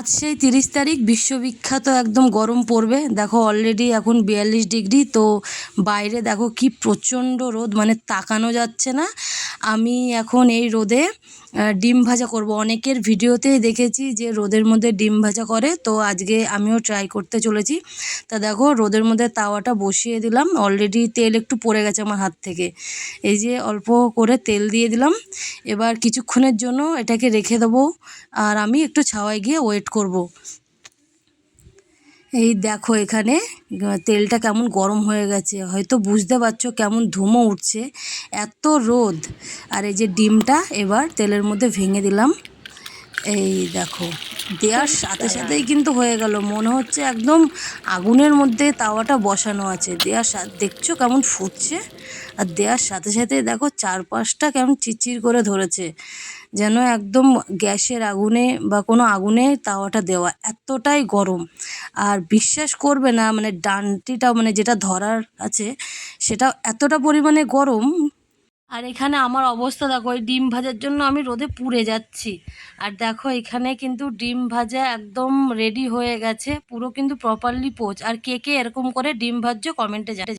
আজ সেই তিরিশ তারিখ, বিশ্ববিখ্যাত একদম গরম পড়বে। দেখো অলরেডি এখন বিয়াল্লিশ ডিগ্রি, তো বাইরে দেখো কি প্রচণ্ড রোদ মানে তাকানো যাচ্ছে না। আমি এখন এই রোদে ডিম ভাজা করব। অনেকের ভিডিওতেই দেখেছি যে রোদের মধ্যে ডিম ভাজা করে, তো আজকে আমিও ট্রাই করতে চলেছি। তা দেখো রোদের মধ্যে তাওয়াটা বসিয়ে দিলাম। অলরেডি তেল একটু পড়ে গেছে আমার হাত থেকে। এই যে অল্প করে তেল দিয়ে দিলাম। এবার কিছুক্ষণের জন্য এটাকে রেখে দেবো। আর আমি একটু ছাওয়ায় গিয়ে ওয়েট করব। এই দেখো এখানে তেলটা কেমন গরম হয়ে গেছে। হয়তো বুঝতে পারছ কেমন ধুমো উঠছে। এত রোদ। আর এই যে ডিমটা এবার তেলের মধ্যে ভেঙে দিলাম। এই দেখো, দেওয়ার সাথে সাথেই কিন্তু হয়ে গেল। মনে হচ্ছে একদম আগুনের মধ্যে তাওয়াটা বসানো আছে। দেওয়ার সাথে দেখছ কেমন ফুটছে? আর দেওয়ার সাথে সাথে দেখো চারপাশটা কেমন চিচির করে ধরেছে। যেন একদম গ্যাসের আগুনে বা কোনো আগুনে তাওয়াটা দেওয়া এতটাই গরম। আর বিশ্বাস করবে না মানে ডানটিটা মানে যেটা ধরার আছে সেটা এতটা পরিমাণে গরম আর এখানে আমার অবস্থা দেখো, ওই ডিম ভাজার জন্য আমি রোদে পুড়ে যাচ্ছি। আর দেখো, এখানে কিন্তু ডিম ভাজা একদম রেডি হয়ে গেছে, পুরো কিন্তু প্রপারলি পোচ আর কে কে এরকম করে ডিম ভাজ্য কমেন্টে জানাতে